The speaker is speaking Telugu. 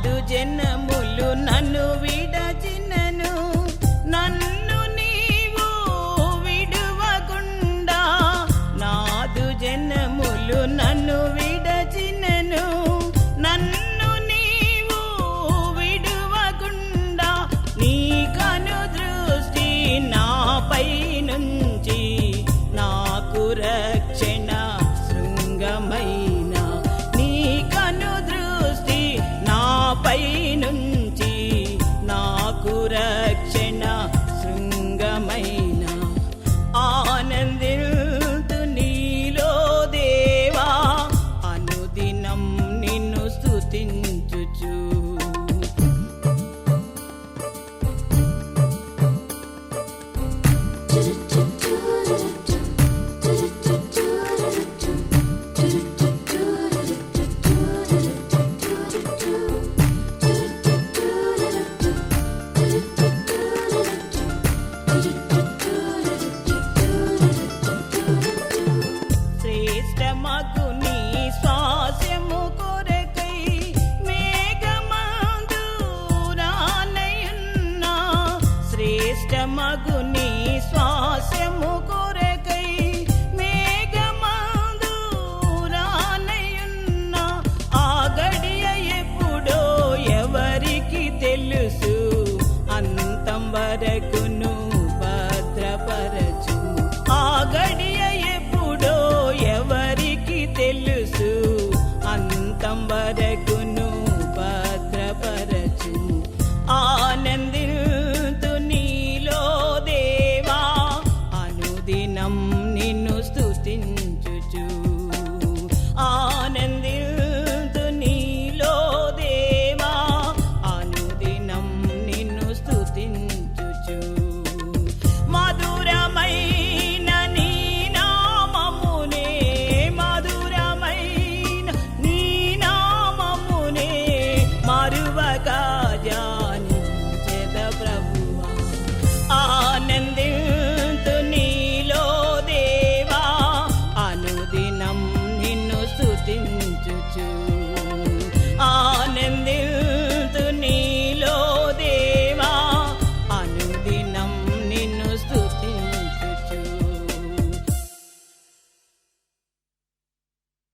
నాదు జనములు నన్ను విడచినను. నన్ను నీవు విడువకుండా నాదు జనములు నన్ను విడచినను. నన్ను నీవు విడువకుండా నీ కను దృష్టి నాపై నుంచి. నాకు రక్షణ తును పాత్రపరచు ఆనందిను